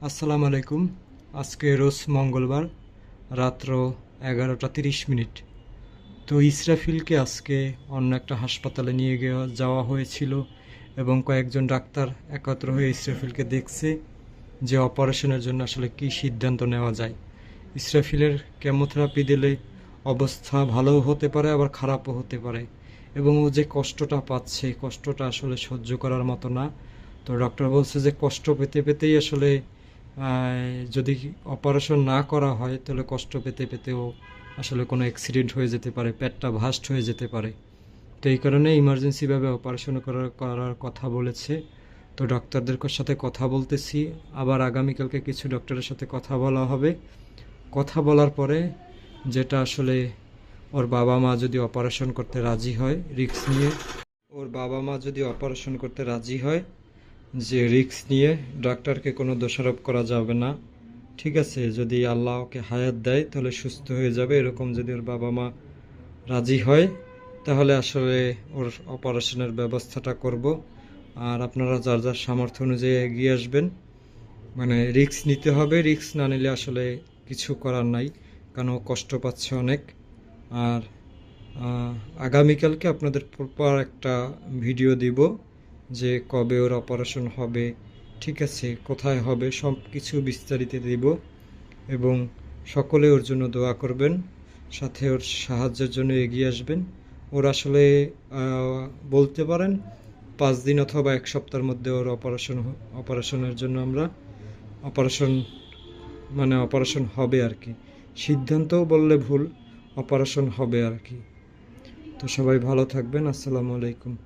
আসসালামু আলাইকুম। আজকে রোজ মঙ্গলবার, রাত্র এগারোটা তিরিশ মিনিট। তো ইসরাফিলকে আজকে অন্য একটা হাসপাতালে নিয়ে যাওয়া হয়েছিল এবং কয়েকজন ডাক্তার একত্র হয়ে ইসরাফিলকে দেখছে যে অপারেশনের জন্য আসলে কী সিদ্ধান্ত নেওয়া যায়। ইসরাফিলের কেমোথেরাপি দিলে অবস্থা ভালোও হতে পারে, আবার খারাপও হতে পারে। এবং ও যে কষ্টটা পাচ্ছে, কষ্টটা আসলে সহ্য করার মতো না। তো ডক্টর বলছে যে কষ্ট পেতে পেতেই আসলে যদি অপারেশন না করা হয়, তাহলে কষ্ট পেতে পেতেও আসলে কোনো অ্যাক্সিডেন্ট হয়ে যেতে পারে, পেটটা ভাস্ট হয়ে যেতে পারে। তো এই কারণে ইমার্জেন্সিভাবে অপারেশন করার করার কথা বলেছে। তো ডক্টরদের সাথে কথা বলতেছি। আবার আগামীকালকে কিছু ডক্টরের সাথে কথা বলা হবে। কথা বলার পরে যেটা আসলে ওর বাবা মা যদি অপারেশন করতে রাজি হয় রিস্ক নিয়ে, ওর বাবা মা যদি অপারেশন করতে রাজি হয় যে রিক্স নিয়ে ডাক্তারকে কোনো দোষারোপ করা যাবে না। ঠিক আছে, যদি আল্লাহ ওকে হায়াত দেয়, তাহলে সুস্থ হয়ে যাবে। এরকম যদি ওর বাবা মা রাজি হয়, তাহলে আসলে ওর অপারেশনের ব্যবস্থাটা করব। আর আপনারা যার যার সামর্থ্য অনুযায়ী এগিয়ে আসবেন। মানে রিস্ক নিতে হবে। রিস্ক না নিলে আসলে কিছু করার নাই, কারণ কষ্ট পাচ্ছে অনেক। আর আগামীকালকে আপনাদের প্রপার একটা ভিডিও দিব। যে কবে ওর অপারেশন হবে, ঠিক আছে, কোথায় হবে সব কিছু বিস্তারিত দিব এবং সকলে ওর জন্য দোয়া করবেন, সাথে ওর সাহায্যের জন্য এগিয়ে আসবেন। ওর আসলে বলতে পারেন পাঁচ দিন অথবা এক সপ্তাহের মধ্যে ওর অপারেশন অপারেশনের জন্য আমরা অপারেশন মানে অপারেশন হবে আর কি। সিদ্ধান্তও বললে ভুল অপারেশন হবে আর কি। তো সবাই ভালো থাকবেন, আসসালামু আলাইকুম।